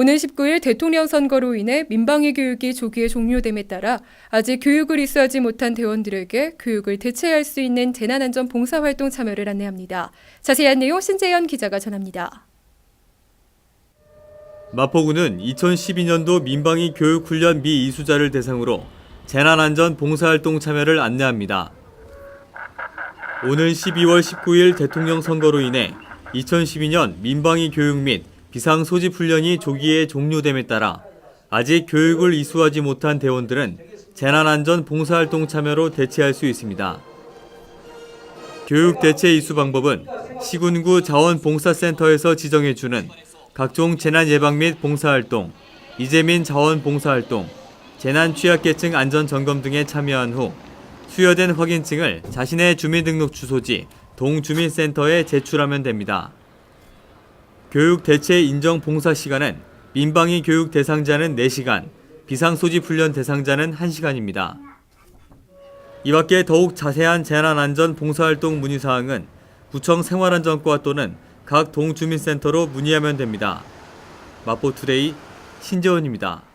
오는 19일 대통령 선거로 인해 민방위 교육이 조기에 종료됨에 따라 아직 교육을 이수하지 못한 대원들에게 교육을 대체할 수 있는 재난안전 봉사활동 참여를 안내합니다. 자세한 내용 신재현 기자가 전합니다. 마포구는 2012년도 민방위 교육훈련 미이수자를 대상으로 재난안전 봉사활동 참여를 안내합니다. 오는 12월 19일 대통령 선거로 인해 2012년 민방위 교육 및 비상 소집 훈련이 조기에 종료됨에 따라 아직 교육을 이수하지 못한 대원들은 재난안전 봉사활동 참여로 대체할 수 있습니다. 교육 대체 이수 방법은 시군구 자원봉사센터에서 지정해주는 각종 재난 예방 및 봉사활동, 이재민 자원 봉사활동, 재난 취약계층 안전 점검 등에 참여한 후 수여된 확인증을 자신의 주민등록 주소지 동주민센터에 제출하면 됩니다. 교육 대체 인정 봉사 시간은 민방위 교육 대상자는 4시간, 비상소집 훈련 대상자는 1시간입니다. 이 밖에 더욱 자세한 재난안전 봉사활동 문의사항은 구청 생활안전과 또는 각 동주민센터로 문의하면 됩니다. 마포투데이 신재원입니다.